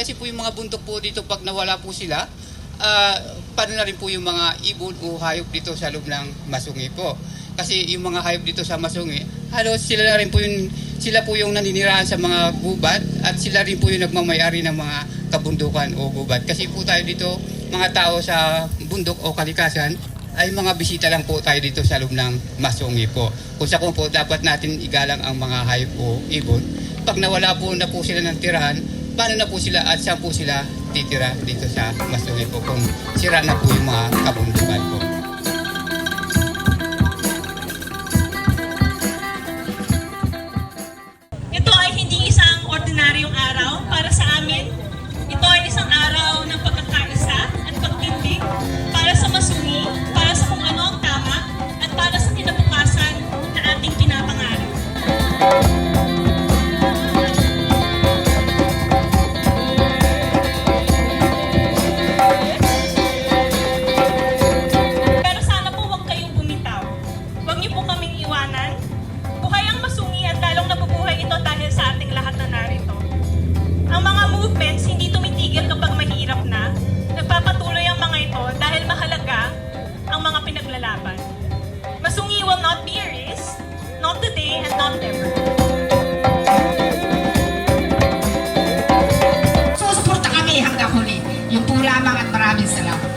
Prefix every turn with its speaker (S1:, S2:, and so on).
S1: Kasi po yung mga bundok po dito pag nawala po sila, ah paano na rin po yung mga ibon o hayop dito sa loob ng Masungi po. Kasi yung mga hayop dito sa Masungi, halos sila na rin po yung sila po yung naninirahan sa mga gubat at sila rin po yung nagmamayari ng mga kabundukan o gubat. Kasi po tayo dito, mga tao sa bundok o kalikasan, ay mga bisita lang po tayo dito sa loob ng Masungi po. Kung sa po dapat natin igalang ang mga hayop o ibon, pag nawala po na po sila ng tirahan, paano na po sila at saan po sila titira dito sa Masuhi po kung sira na po yung mga kabundukan po.
S2: Ito ay hindi isang ordinaryong araw para sa amin. Ito ay isang araw ng pagkakaisa at pagtindig para sa Masuhi, para sa kung ano ang tama at para sa kinabukasan na ating pinapangarap. kayamanan? O kayang masungi at lalong nabubuhay ito dahil sa ating lahat na narito? Ang mga movements hindi tumitigil kapag mahirap na. Nagpapatuloy ang mga ito dahil mahalaga ang mga pinaglalaban. Masungi will not be erased, not today and not ever.
S3: Susuporta kami hanggang huli. Yung po lamang at maraming salamat.